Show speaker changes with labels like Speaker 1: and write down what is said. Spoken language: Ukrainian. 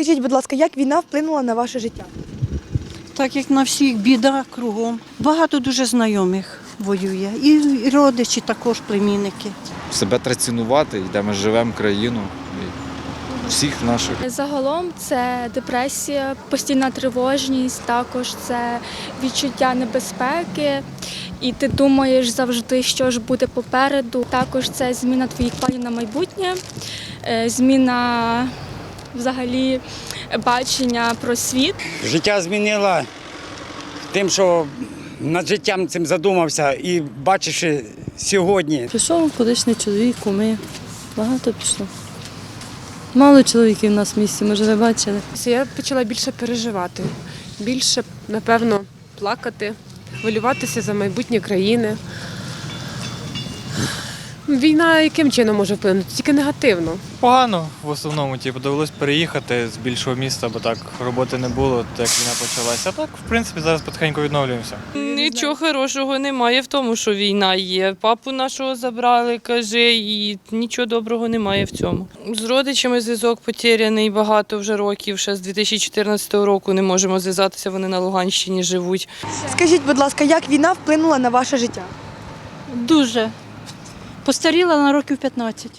Speaker 1: Скажіть, будь ласка, як війна вплинула на ваше життя?
Speaker 2: Так як на всіх біда кругом. Багато дуже знайомих воює. І, родичі також, племінники.
Speaker 3: себе треба цінувати, де ми живемо країну. Всіх наших.
Speaker 4: Загалом це депресія, постійна тривожність, також це відчуття небезпеки, і ти думаєш завжди, що ж буде попереду. Також це зміна твоїх планів на майбутнє, е, зміна взагалі бачення про світ.
Speaker 5: Життя змінила тим, що над життям цим задумався і бачивши сьогодні,
Speaker 6: Пішов колишній чоловік, куми. Багато пішло. Мало чоловіків у нас в місті, може, ви бачили.
Speaker 7: Я почала більше переживати, більше, напевно, плакати, хвилюватися за майбутнє країни. Війна яким чином може вплинути? Тільки негативно.
Speaker 8: Погано в основному, типу, довелось переїхати з більшого міста, бо так роботи не було, так як війна почалася. А так, в принципі, зараз потихеньку відновлюємося.
Speaker 9: Нічого хорошого немає в тому, що війна є. Папу нашого забрали, каже, і нічого доброго немає в цьому. З родичами зв'язок потеряний багато вже років. Ще з 2014 року не можемо зв'язатися. Вони на Луганщині живуть.
Speaker 1: Скажіть, будь ласка, як війна вплинула на ваше життя?
Speaker 2: Дуже. Постаріла на років 15.